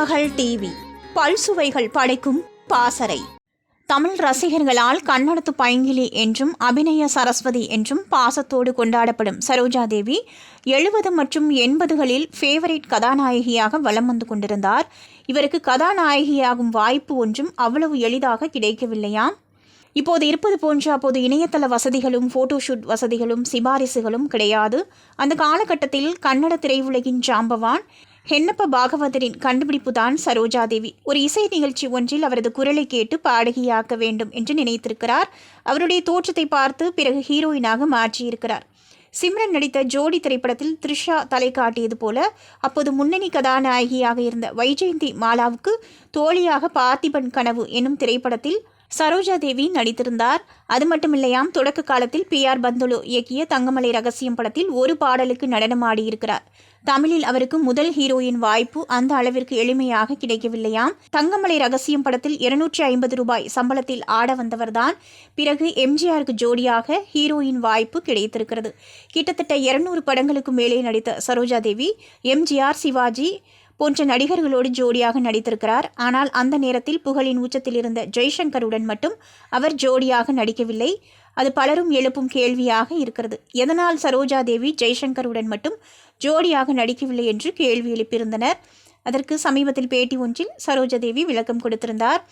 மகள் டிவி. பல்சுவைகள் படைக்கும் பாசறை. தமிழ் ரசிகர்களால் கன்னடத்து பைங்கிலி என்றும் அபிநய சரஸ்வதி என்றும் பாசத்தோடு கொண்டாடப்படும் சரோஜா தேவி எழுபது மற்றும் எண்பதுகளில் ஃபேவரட் கதாநாயகியாக வலம் வந்து கொண்டிருந்தார். இவருக்கு கதாநாயகியாகும் வாய்ப்பு ஒன்றும் அவ்வளவு எளிதாக கிடைக்கவில்லையாம் இப்போது இருப்பது போன்ற அப்போது இணையதள வசதிகளும் ஃபோட்டோஷூட் வசதிகளும் சிபாரிசுகளும் கிடையாது. அந்த காலகட்டத்தில் கன்னட திரையுலகின் ஜாம்பவான் ஹென்னப்ப பாகவதரின் கண்டுபிடிப்பு தான் சரோஜாதேவி. ஒரு இசை நிகழ்ச்சி ஒன்றில் அவரது குரலை கேட்டு பாடகியாக்க வேண்டும் என்று நினைத்திருக்கிறார். அவருடைய தோற்றத்தை பார்த்து பிறகு ஹீரோயினாக மாற்றியிருக்கிறார். சிம்ரன் நடித்த ஜோடி திரைப்படத்தில் த்ரிஷா தலை காட்டியது போல அப்போது முன்னணி கதாநாயகியாக இருந்த வைஜெயந்தி மாலாவுக்கு தோழியாக பார்த்திபன் கனவு என்னும் திரைப்படத்தில் சரோஜா தேவி நடித்திருந்தார். அது மட்டுமில்லையாம் தொடக்க காலத்தில் பி ஆர் பந்துலு இயக்கிய தங்கமலை ரகசியம் படத்தில் ஒரு பாடலுக்கு நடனமாடியிருக்கிறார். தமிழில் அவருக்கு முதல் ஹீரோயின் வாய்ப்பு அந்த அளவிற்கு எளிமையாக கிடைக்கவில்லையாம். தங்கமலை ரகசியம் படத்தில் இருநூற்றி ஐம்பது ரூபாய் சம்பளத்தில் ஆட வந்தவர்தான். பிறகு எம்ஜிஆருக்கு ஜோடியாக ஹீரோயின் வாய்ப்பு கிடைத்திருக்கிறது. கிட்டத்தட்ட இருநூறு படங்களுக்கு மேலே நடித்த சரோஜா தேவி எம்ஜிஆர் சிவாஜி போன்ற நடிகர்களோடு ஜோடியாக நடித்திருக்கிறார். ஆனால் அந்த நேரத்தில் புகழின் உச்சத்தில் இருந்த ஜெய்சங்கருடன் மட்டும் அவர் ஜோடியாக நடிக்கவில்லை. அது பலரும் எழுப்பும் கேள்வியாக இருக்கிறது. எதனால் சரோஜா தேவி ஜெய்சங்கருடன் மட்டும் ஜோடியாக நடிக்கவில்லை என்று கேள்வி எழுப்பியிருந்தனர். அதற்கு சமீபத்தில் பேட்டி ஒன்றில் சரோஜா தேவி விளக்கம் கொடுத்திருந்தார்.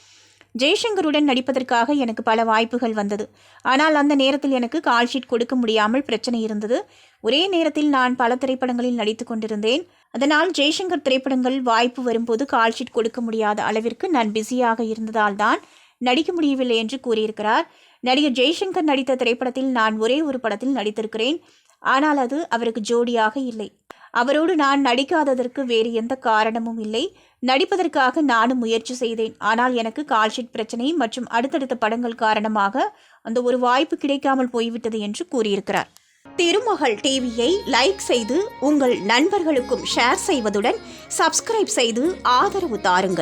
ஜெய்சங்கருடன் நடிப்பதற்காக எனக்கு பல வாய்ப்புகள் வந்தது. ஆனால் அந்த நேரத்தில் எனக்கு கால்ஷீட் கொடுக்க முடியாமல் பிரச்சனை இருந்தது. ஒரே நேரத்தில் நான் பல திரைப்படங்களில் நடித்து கொண்டிருந்தேன். அதனால் ஜெய்சங்கர் திரைப்படங்கள் வாய்ப்பு வரும்போது கால்ஷீட் கொடுக்க முடியாத அளவிற்கு நான் பிஸியாக இருந்ததால் தான் நடிக்க முடியவில்லை என்று கூறியிருக்கிறார். நடிகர் ஜெய்சங்கர் நடித்த திரைப்படத்தில் நான் ஒரே ஒரு படத்தில் நடித்திருக்கிறேன். ஆனால் அது அவருக்கு ஜோடியாக இல்லை. அவரோடு நான் நடிக்காததற்கு வேறு எந்த காரணமும் இல்லை. நடிப்பதற்காக நானும் முயற்சி செய்தேன். ஆனால் எனக்கு கால்ஷீட் பிரச்சனை மற்றும் அடுத்தடுத்த படங்கள் காரணமாக அந்த ஒரு வாய்ப்பு கிடைக்காமல் போய்விட்டது என்று கூறியிருக்கிறார். திருமகள் டிவியை லைக் செய்து உங்கள் நண்பர்களுக்கும் ஷேர் செய்வதுடன் சப்ஸ்கிரைப் செய்து ஆதரவு தாருங்கள்.